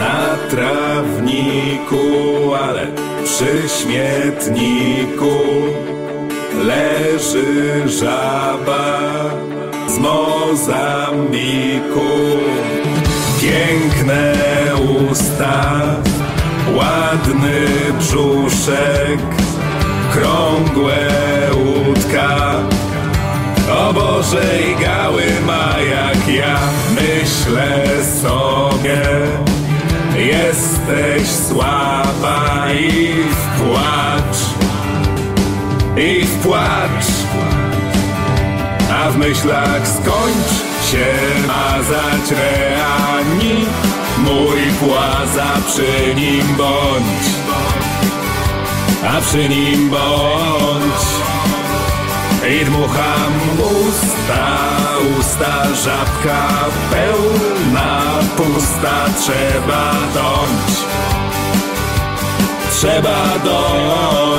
na trawniku, ale przy śmietniku leży żaba z Mozambiku. Piękne usta, ładny brzuszek, krągłe łódka. O Boże i gały ma jak Jesteś słaba i w płacz. I w płacz. A w myślach skończ się mazać reani. Mój płaza przy nim bądź. A przy nim bądź. I dmucham usta, usta żabka pełna, pusta Trzeba dąć, trzeba dąć